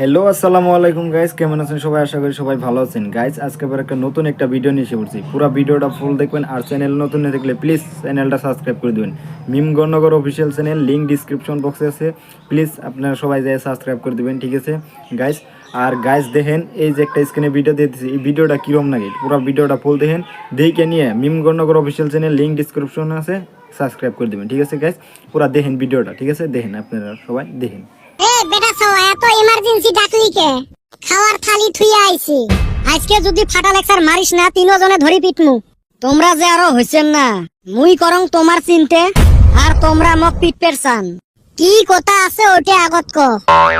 Hello আসসালামু আলাইকুম guys কেমন আছেন সবাই? আশা করি সবাই ভালো আছেন। গাইস আজকে আবার একটা নতুন একটা ভিডিও নিয়ে এসে পড়ছি। পুরো ভিডিওটা ফুল দেখবেন আর চ্যানেল নতুন না দেখলে প্লিজ চ্যানেলটা সাবস্ক্রাইব করে দিবেন। Mim Gononagar official channel link description বক্সে আছে। প্লিজ আপনারা সবাই যাই সাবস্ক্রাইব করে দিবেন, ঠিক আছে? গাইস আর গাইস দেখেন, এই যে একটা স্ক্রিনে ভিডিও দিচ্ছি এই ভিডিওটা কিরম লাগে? পুরো ভিডিওটা ফুল দেখেন। দেখে নিয়ে Mim Gononagar official channel link description আছে। সাবস্ক্রাইব করে দিবেন, ঠিক আছে গাইস পুরো দেখেন ভিডিওটা ঠিক আছে? দেখেন আপনারা সবাই, দেখেন। এত ইমার্জেন্সি ডাকলি কে? খাওয়ার থালি থুইয়া আইছি। আজকে যদি ফাটা লেকচার মারিস না তিনজনে ধরি পিটমু। তোমরা যে আরও হইছেন না মুই করং তোমার চিনতে আর তোমরা মোক পিটপের চান কি কথা আছে ওটা আগত ক।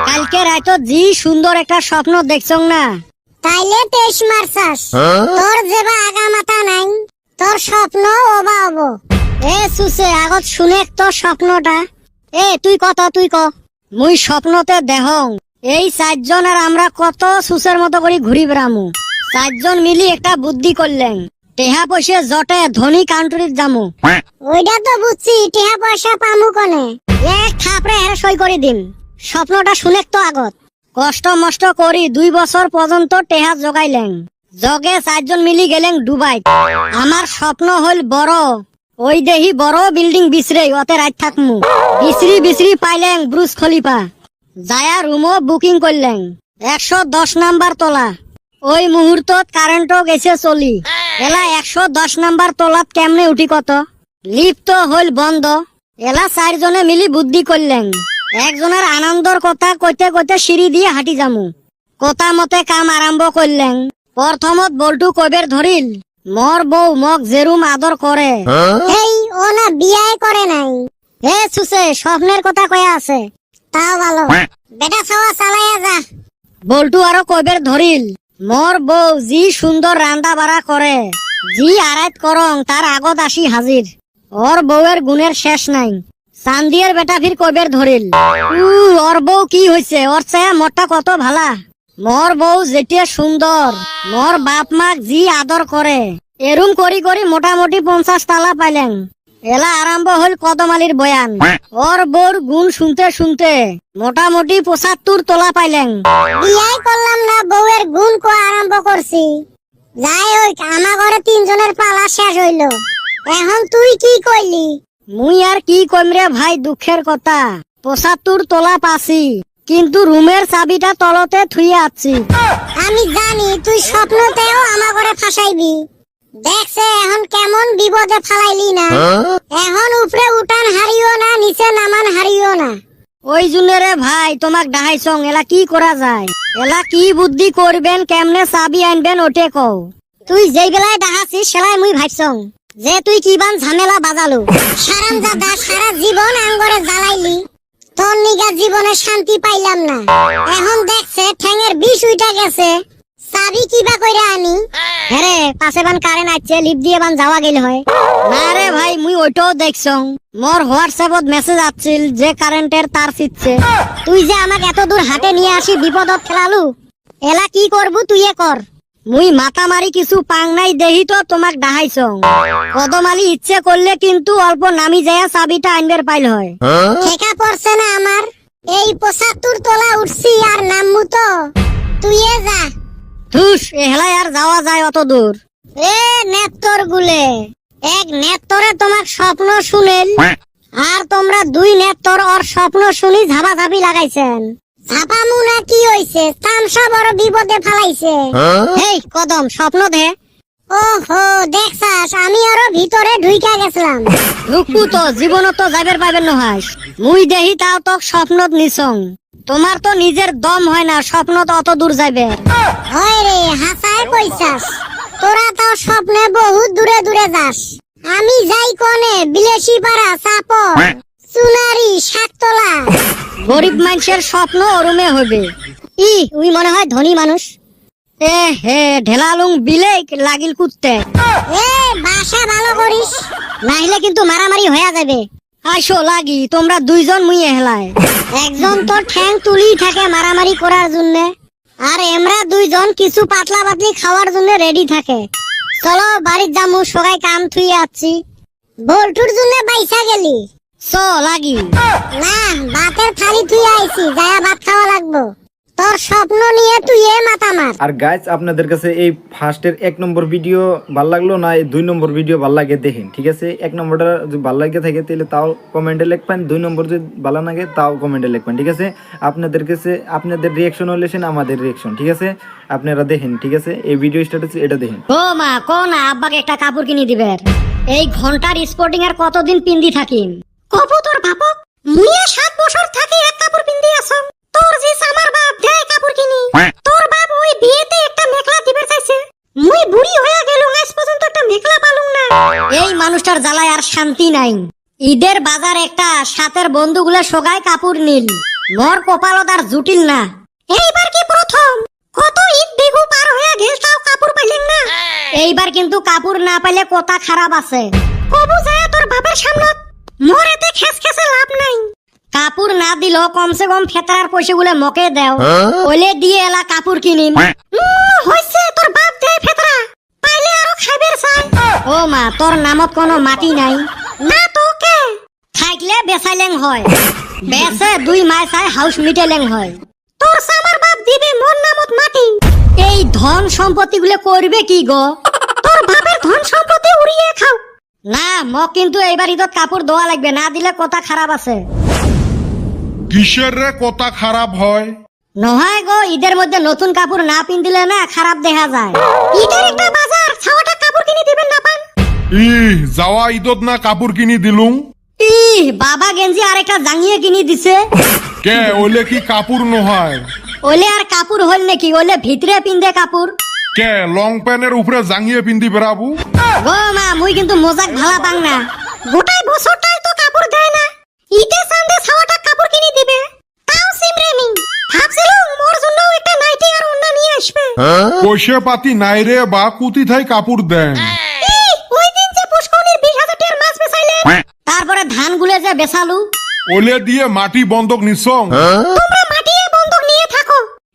কালকে রাইতো জি সুন্দর একটা স্বপ্ন দেখছং না? তাইলে তেইশ মারছাস তোর যেবা আগা মাথা নাই তোর স্বপ্ন ওবা হব। এ সুসে আগত শুনে তোর স্বপ্নটা। এ তুই কত তুই ক। মুই স্বপ্নতে দেহং। এই চারজন আর আমরা কত সুসের মতো করে ঘুরি বেড়ামু। চারজন মিলি একটা বুদ্ধি করলেন। টেহা পয়সা জটে ধনী কান্ট্রিত যামু ওইটা তো বুঝছি টেহা পয়সা পামু কনে? এক থাপড়ে হেরে সই করে দিন স্বপ্নটা শুনে তো আগত। কষ্ট মষ্ট করি দুই বছর পর্যন্ত টেহা জগাইলেন। জগে চারজন মিলি গেলেন ডুবাই আমার স্বপ্ন হল বড়। ওই দেহি বড় বিল্ডিং বিছরে অতে রাত থাকমু। বিছরি বিছরি পাইলেন ব্রুজ খলিফা। যায়া রুমও বুকিং করলেন একশো দশ নাম্বার তলা। ওই মুহূর্তত কারেন্টও গেছে চলি। এলা একশো দশ নাম্বার তলাত কেমনে উঠি কত? লিফট হইল বন্ধ। এলা চারজনে মিলি বুদ্ধি করলেন একজনের আনন্দর কথা কইতে কইতে সিঁড়ি দিয়ে হাঁটি যামু। কথা মতে কাম আরম্ভ করলেন প্রথমত বল্টু কবের ধরিল মর বউ মগ জেরুম আদর করে। এই ও না বিয়াই করে নাই। হে সুসে স্বপ্নের কথা কয়া আছে। তাও ভালো। বেটা সওয়া চালাইয়া যা। বল্টু আরও কবের ধরিল মোর বউ জি সুন্দর রান্দা বাড়া করে জি আড়াইত করং তার আগত আসি হাজির ওর বউয়ের গুণের শেষ নাই। চান্দিয়ের বেটা ফির কবের ধরিল উ ওর বউ কি হইছে ওর চেয়ে মোরটা কত ভালা? মোর বউ যেটিয়া সুন্দর মোর বাপ মাক জি আদর করে এরুম করি করি মোটামুটি পঞ্চাশ তালা পাইলেন এলা আরম্ভ হল কদমালির বয়ান। ওর বোর গুণ শুনতে শুনতে মোটামুটি পঁচাত্তর তোলা পাইলেন বিয়াই করলাম না বউয়ের গুণ কো আরম্ভ করছি যাই হোক আমার ঘরে তিনজনের পালা শেষ হইল। এখন তুই কি কইলি? মুই আর কি কইম রে ভাই দুঃখের কথা। পঁচাত্তর তোলা পাছি। কিন্তু রুমের চাবিটা তলতে থুয়ে আছি। আমি জানি তুই স্বপ্নতেও আমার ঘরে ফাঁসাইবি। দেখছে এখন কেমন বিপদে ফালাইলি না। এখন উপরে উঠান হারিও না নিচে নামান হারিও না। ওই জন্য রে ভাই তোমাক ডাহাইছং এলা কি করা যায়? এলা কি বুদ্ধি করবেন কেমনে চাবি আনবেন ওটে কও। তুই যেই বেলায় ডাহাছিস সেলাই মুই ভাবছং যে তুই কিবান ঝামেলা বাজালো। সারাম দাদা সারা জীবন আঙ্গরে জ্বালাইলি। তোর নিগা জীবনে শান্তি পাইলাম না। এখন দেখছে ঠ্যাঙের বিষ উইটা গেছে। চাবি কিবা কইরা আনি। হ্যাঁ পাশে বান কারেন্ট আছে লিপ দিয়ে বান যাওয়া গেল হয়। না রে ভাই মুই ওইটাও দেখছং। মোর হোয়াটসঅ্যাপত মেসেজ আসছিল যে কারেন্টের তার ছিটছে। তুই যে আমাকে এত দূর হাটে নিয়ে আসি বিপদত ফেলালু এলা কি করবু তুই কর। মুই মাথা মারি কিছু পাং নাই দেহি তো তোমাক ডাহাইছং কদমালি ইচ্ছে করলে কিন্তু অল্প নামি যায় চাবিটা আনবার পাইল হয়। ঠেকা পড়ছে না আমার। এই পঁচাত্তর তোলা উঠছি আর নামমু তো। তুই যা। ধুস এহলাই আর যাওয়া যায় অত দূর। এ নেত্তর গুলে এক নেত্তরে তোমার স্বপ্ন শুনেল। আর তোমরা দুই নেত্তর ওর স্বপ্ন শুনি ঝাপাঝাপি লাগাইছেন। ঝাপামু না কি হইছে? তামসা বড় বিপদে ফালাইছে। হেই কদম স্বপ্ন দে। ওহো দেখছাস আমি আরও ভিতরে ঢুইকা গেছিলাম। ঢুকবো তো জীবন তো যাবের পাবেন নহাস মুই দেহি তাও তো স্বপ্নত নিছং। তোমার তো নিজের দম হয় না স্বপ্ন তো অত দূর যাবে হয় রে হাসায় কইছাস। তোরা তো স্বপ্নে বহুত দূরে দূরে যাস। আমি যাই কোনে বিলেসি পাড়া শাকতলা গরিব মানুষের স্বপ্ন ওরমে হবে। ই উই মনে হয় ধনী মানুষ? এ হে ঢেলালুং বিলে লাগিল কুত্তে। এ বাসা ভালো করিস। নাইলে কিন্তু মারামারি হয়ে যাবে। আসো লাগি তোমরা দুইজন মুই হেলায়। একজন তো ঠ্যাং তুলি থাকে মারামারি করার জন্য আর এমরা দুইজন কিছু পাতলা পাতলি খাওয়ার জন্য রেডি থাকে। চলো বাড়ির যামু সবাই কাম থুই আছি বল্টুর জন্য বাইসা গেলি। চ লাগি। না ভাতের থালি থুই আইছি যায়া ভাত খাওয়া লাগবো। তোর স্বপ্ন নিয়ে তুই এ মাথা মার। আর গাইজ আপনাদের কাছে এই ফার্স্টের এক নম্বর ভিডিও ভালো লাগল না এই দুই নম্বর ভিডিও ভালো লাগে দেখেন ঠিক আছে? এক নম্বরটা যদি ভালো লাগে থাকে তাহলে তাও কমেন্টে লিখবেন। দুই নম্বর যদি ভালো লাগে তাও কমেন্টে লিখবেন ঠিক আছে? আপনাদের কাছে আপনাদের রিয়াকশন হলে সেন আমাদের রিয়াকশন ঠিক আছে? আপনারা দেখেন ঠিক আছে? এই ভিডিও স্ট্যাটাস এটা দেখেন। ও মা কো না আব্বাকে একটা কাপড় কিনে দিবে এই ঘণ্টার স্পোর্টিং আর কতদিন পিন্দি থাকিম? কবু তোর বাপক মুইয়া সাত বছর থাকি এক কাপড় পিন্দি আসম তোর যে আমার বাপ দেয় কাপড় কিনি। তোর বাপ ওই বিয়েতে একটা মেখলা দিবে চাইছে। মুই বুড়ি হয়ে গেল আজ পর্যন্ত একটা মেখলা পালুম না। এই মানুষটার জ্বালায় আর শান্তি নাই। ঈদের বাজার একটা সাতের বন্ধুগুলো সোগায় কাপড় নীল। মোর কপালত আর জুটিল না। এইবার কি প্রথম? কত ঈদ বিহু পার হয়ে গেল তাও কাপড় পাইলেন না। এইবার কিন্তু কাপড় না পাইলে কথা খারাপ আছে। কবু যায় তোর বাপের সামনত। মোর এতে খেস খেসে লাভ নাই। কাপড় না দিল কমসে কম ফেতরার পয়সাগুলো মকে দেও। ওলে দিয়ে এলা কাপড় কিনিম। উম, হইছে তোর বাপ দেয় ফেতরা। পাইলে আরও খাইবের চাই। ও মা তোর নামত কোনো মাটি নাই। না তোকে। থাকলে বেচাইলেং হয়। বেচে দুই মাস চাই হাউস মিটেলেং হয়। তোর সামার বাপ দিবে মোর নামত মাটি। এই ধন সম্পত্তি গুলো করবে কি গো? তোর বাপের ধন সম্পত্তি উড়িয়ে খাও। না মোক কিন্তু এইবার ঈদত কাপড় দেওয়া লাগবে না দিলে কথা খারাপ আছে। কিসের রে কথা খারাপ হয়? নহয় গো ঈদের মধ্যে নতুন কাপড় না পিন্দিলে না খারাপ দেখা যায়। ঈদের একটা বাজার ছাওয়াটা কাপড় কিনে দিবেন না পান। ই যাওয়া ঈদত না কাপড় কিনি দিলুম ইহ বাবা গেঞ্জি আর একটা জাঙ্গিয়ে কিনে দিছে। কে ওলে কি কাপড় নহয়? ওলে আর কাপড় হল নাকি? ওলে ভিতরে পিন্দে কাপড় কে লং প্যান্টের উপরে জাঙ্গিয়ে পিন্দি বেড়াবো? গো মা মুই কিন্তু মজাক ভালা পাং না। গোটাই বছরটাই তো কাপড় দেয় না। ঈদে সান্দে ছাওয়াটা কাপড় কিনে দিবে। তাও সিমরেমি ভাবছিলাম মোর জন্য একটা নাইটি আর অন্য নিয়ে আসবে। পয়সা পাতি নাই রে বা কুতি থাই কাপড় দেন। ওই দিন যে পুষ্করণীর বিশ হাজার টাকার মাছ বেচাইলে তারপরে ধান গুলে যে বেচালু। ওলে দিয়ে মাটি বন্ধক নিছং। তোমরা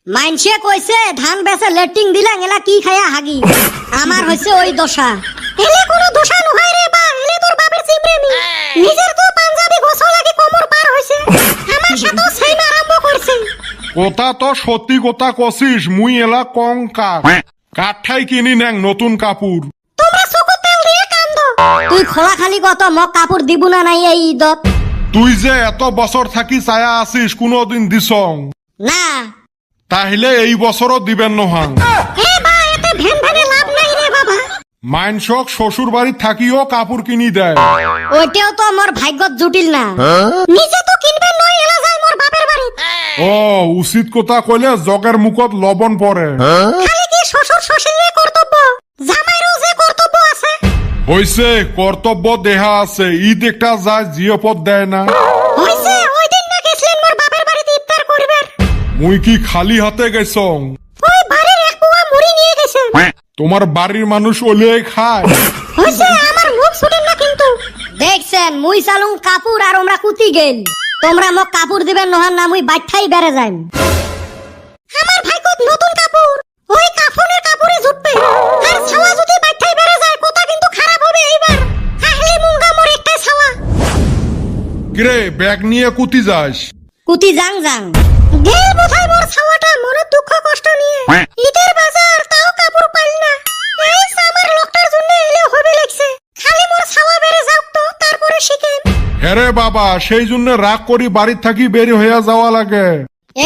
মাইনসে কইছে ধান বেচে লেটিং দিলাং এলা কি খায়া হাগি? আমার হইছে ওই দশা। এলে কোনো দশা নহয় রে বা এলে তোর বাপের চিমরেমি নিজের তো পাঞ্জাবি গোসল কোমর পার হইছে আমার সেম আরম্ভ করছে কথা তো সত্যি কথা কছিস মুই এলা কং কাক কাঠাই কিনি নেং নতুন কাপড় তোমরা তেল দিয়ে কান্দ। তুই খোলা খালি কত মক কাপড় দিবু না নাই এই ঈদত। তুই যে এত বছর থাকি চায়া আছিস কোনোদিন দিছং। না তাহলে এই বছরও দিবেন নহাং এ বা এতে ভেন ভেনে লাভ নাই রে বাবা। মাইনসক শ্বশুর বাড়ি থাকিও কাপড় কিনি দেয়। ওইটাও তো মোর ভাগ্যত জুটিল না। নিজে তো কিনবে নয় এলা যায় মোর বাপের বাড়ি ও উচিত কথা কইলে জগের মুখত লবণ পড়ে। খালি কি শ্বশুর শ্বশুরের কর্তব্য জামাইরও যে কর্তব্য আছে। হইছে কর্তব্য দেহা আছে ঈদ একটা যায় জিও পথ দেয় না। মুই কি খালি হাতে গেছং? ওই বাড়ির এক পোয়া মুড়ি নিয়ে গেছে। তোমার বাড়ির মানুষ ওলে খায়। হইছে আমার মুখ ছুটেন না কিন্তু। দেখছেন মুই চালুং কাপড় আর আমরা কুতি গেল। তোমরা মোক কাপড় দিবেন নহান না মুই বাইঠাই বেড়ে যাইম। আমার ভাইকত নতুন কাপড়। ওই কাফনের কাপড়ে জুটবে। আর ছাওয়া যদি বাইঠাই বেড়ে যায় কথা কিন্তু খারাপ হবে এইবার। তাহলে মুঙ্গা মোর একটাই ছাওয়া। কিরে ব্যাগ নিয়ে কুতি যাস? কুতি যাং যাং। গেল বোধহয় মোর ছাওয়াটা মনের দুঃখ কষ্ট নিয়ে। ঈদের বাজার তাও কাপড় পাইল না। এই আমার লোকটার জন্য এলে হবে লাগছে। খালি মোর ছাওয়া বেড়ে যাও তো তারপরে শিখেন হ্যারে বাবা সেই জন্য রাগ করি বাড়ির থাকি বের হইয়া যাওয়া লাগে।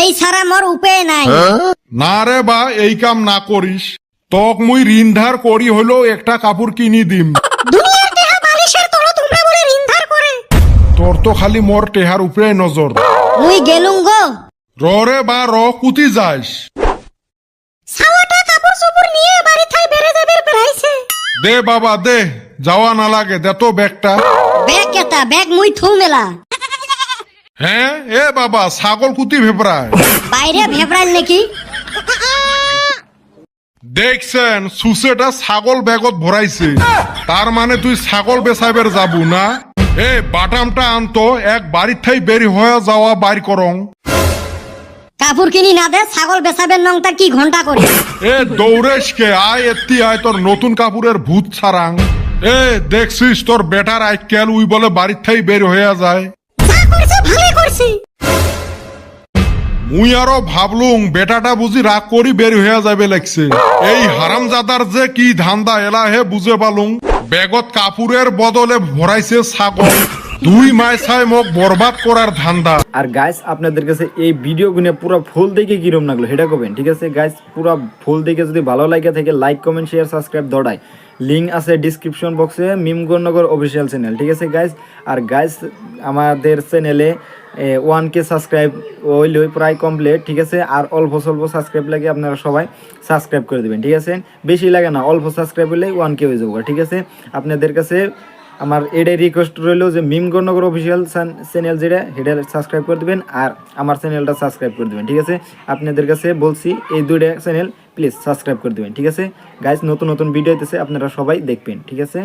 এই ছাড়া মোর উপায় নাই। না রে বা এই কাম না করিস। তক মুই ঋণ ধার করি হলো একটা কাপড় কিনি দিম। দুনিয়ার দেহা বালিশের তল তোমরা বলে রিন্ধার করে। তোর তো খালি মোর টেহার উপরে নজর। মুই গেলুম গো। র বা র কুতি যাস ছাওয়াটা কাপড় চোপড় নিয়ে বাড়ি থাই বেড়ে যাবে বেড়াইছে। দে বাবা দে যাওয়া না লাগে দে তো ব্যাগটা। ব্যাগ কেতা ব্যাগ মুই থু মেলা। হ্যাঁ এ বাবা ছাগল কুতি ভেপরায় বাইরে ভেবরাইল নাকি? দেখছেন সুসেটা ছাগল ব্যাগত ভরাইছে। তার মানে তুই ছাগল বেচাইবের যাবু না? এ বাটামটা আনতো এক বাড়ির ঠাই বেরি হয়ে যাওয়া বাইর করং। কাপড় কিনি না দে ছাগল বেচাবেন নং তার কি ঘণ্টা করে? এ দৌড়েস কে আয় এত্তি আয় তোর নতুন কাপড়ের ভূত ছাড়াং। এ দেখছিস তোর বেটার আইকেল উই বলে বাড়ির ঠাই বের হয়ে যায়। যা করছে ভালোই করছে। মুই আরও ভাবলুম বেটাটা বুঝি রাগ করি বের হয়ে যাবে লাগছে। এই হারামজাদার যে কি ধান্দা এলা হে বুঝে পালুম। বেগত কাপুরের বদলে ভরাইছে ছাগল। দুই মাইসাই মোক বরবাদ করার ধান্দা। আর গাইস আপনাদের কাছে এই ভিডিও গুনে পুরো ফুল দেখে কিরম লাগল, সেটা করবেন ঠিক আছে? গাইস পুরো ফুল দেখে যদি ভালো লাগে থাকে লাইক কমেন্ট শেয়ার সাবস্ক্রাইব দৌড়ায় লিঙ্ক আছে ডিসক্রিপশন বক্সে মিমগণনগর অফিসিয়াল চ্যানেল ঠিক আছে গাইস আর গাইস আমাদের চ্যানেলে ওয়ান কে সাবস্ক্রাইব ওইল প্রায় কমপ্লিট ঠিক আছে? আর অল্প স্বল্প সাবস্ক্রাইব লাগে আপনারা সবাই সাবস্ক্রাইব করে দেবেন, ঠিক আছে? বেশি লাগে না, অল্প সাবস্ক্রাইব হলে ওয়ান কে হয়ে যাব, ঠিক আছে? আপনাদের কাছে আমার এটাই রিকোয়েস্ট রইল যে মিম গণনগর অফিসিয়াল চ্যানেল যেটা, সেটা সাবস্ক্রাইব করে দেবেন আর আমার চ্যানেলটা সাবস্ক্রাইব করে দেবেন, ঠিক আছে? আপনাদের কাছে বলছি, এই দুইটা চ্যানেল প্লিজ সাবস্ক্রাইব করে দেবেন, ঠিক আছে? গাইজ নতুন নতুন ভিডিও আপনারা সবাই দেখবেন, ঠিক আছে?